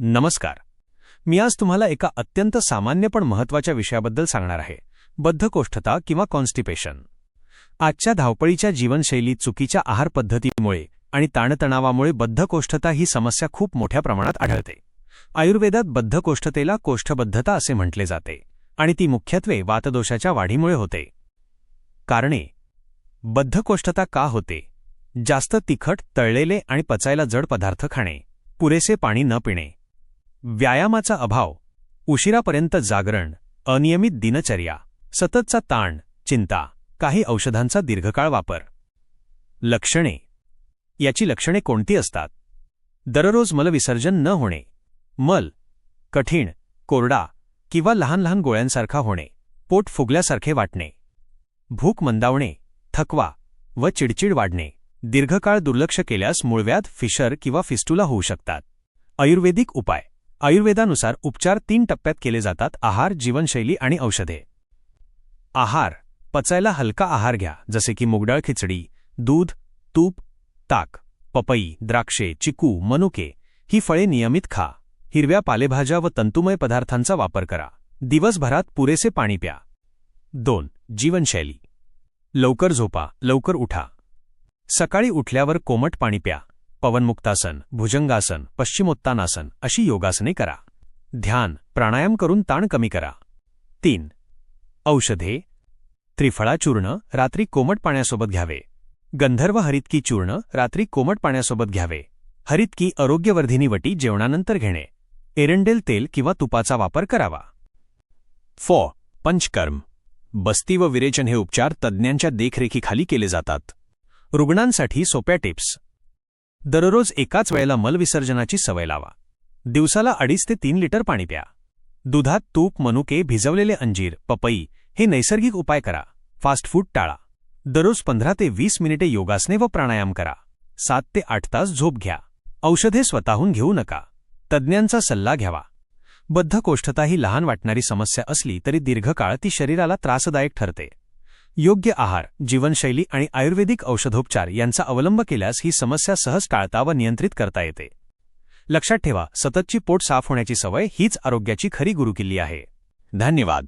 नमस्कार. मी आज तुम्हाला एका अत्यंत सामान्य पण महत्त्वाच्या विषयाबद्दल सांगणार आहे बद्धकोष्ठता किंवा कॉन्स्टिपेशन. आजच्या धावपळीच्या जीवनशैलीत चुकीच्या आहार पद्धतीमुळे आणि ताणतणावामुळे बद्धकोष्ठता ही समस्या खूप मोठ्या प्रमाणात आढळते. आयुर्वेदात बद्धकोष्ठतेला कोष्ठबद्धता असे म्हटले जाते आणि ती मुख्यत्वे वातदोषाच्या वाढीमुळे होते. कारणे. बद्धकोष्ठता का होते? जास्त तिखट तळलेले आणि पचायला जड पदार्थ खाणे पुरेसे पाणी न पिणे व्यायामाचा अभाव उशिरापर्यंत जागरण अनियमित दिनचर्या सततचा ताण चिंता काही औषधांचा दीर्घकाळ वापर. लक्षणे. याची लक्षणे कोणती असतात? दररोज मलविसर्जन न होणे. मल कठीण कोरडा किंवा लहान लहान गोळ्यांसारखा होणे. पोट फुगल्यासारखे वाटणे. भूक मंदावणे थकवा व चिडचिड वाढणे. दीर्घकाळ दुर्लक्ष केल्यास मूळव्याध फिशर किंवा फिस्टुला होऊ शकतात. आयुर्वेदिक उपाय. आयुर्वेदानुसार उपचार तीन टप्प्यात केले जातात आहार जीवनशैली आणि औषधे. आहार पचायला हलका आहार घ्या जसे की मुगडाळ खिचडी दूध तूप ताक पपई द्राक्षे चिकू मनुके ही फळे नियमित खा. हिरव्या पालेभाज्या व तंतुमय पदार्थांचा वापर करा. दिवसभरात पुरेसे पाणी प्या. दोन जीवनशैली. लवकर झोपा लवकर उठा. सकाळी उठल्यावर कोमट पाणी प्या. पवनमुक्तासन भुजंगासन पश्चिमोत्तानासन अशी योगासने करा. ध्यान प्राणायाम करून ताण कमी करा. तीन औषधे. त्रिफळा चूर्ण रात्री कोमट पाण्यासोबत घ्यावे. गंधर्व हरितकी चूर्ण रात्री कोमट पाण्यासोबत घ्यावे. हरितकी आरोग्यवर्धिनी वटी जेवणानंतर घेणे. एरंडेल तेल किंवा तुपाचा वापर करावा. फॉ पंचकर्म. बस्ती व विरेचन हे उपचार तज्ज्ञांच्या देखरेखीखाली केले जातात. रुग्णांसाठी सोप्या टिप्स. दररोज एकाच वेळेला मलविसर्जनाची सवय लावा. दिवसाला अडीच ते तीन लिटर पाणी प्या. दुधात तूप मनुके भिजवलेले अंजीर पपई हे नैसर्गिक उपाय करा. फास्ट फूड टाळा. दररोज पंधरा ते वीस मिनिटे योगासने व प्राणायाम करा. सात ते आठ तास झोप घ्या. औषधे स्वतःहून घेऊ नका. तज्ज्ञांचा सल्ला घ्यावा. बद्धकोष्ठता ही लहान वाटणारी समस्या असली तरी दीर्घकाळ ती शरीराला त्रासदायक ठरते. योग्य आहार जीवनशैली आणि आयुर्वेदिक औषधोपचार यांचा अवलंब केल्यास ही समस्या सहज टाळता व नियंत्रित करता येते. लक्षात ठेवा सततची पोट साफ होण्याची सवय हीच आरोग्याची खरी गुरुकिल्ली आहे. धन्यवाद.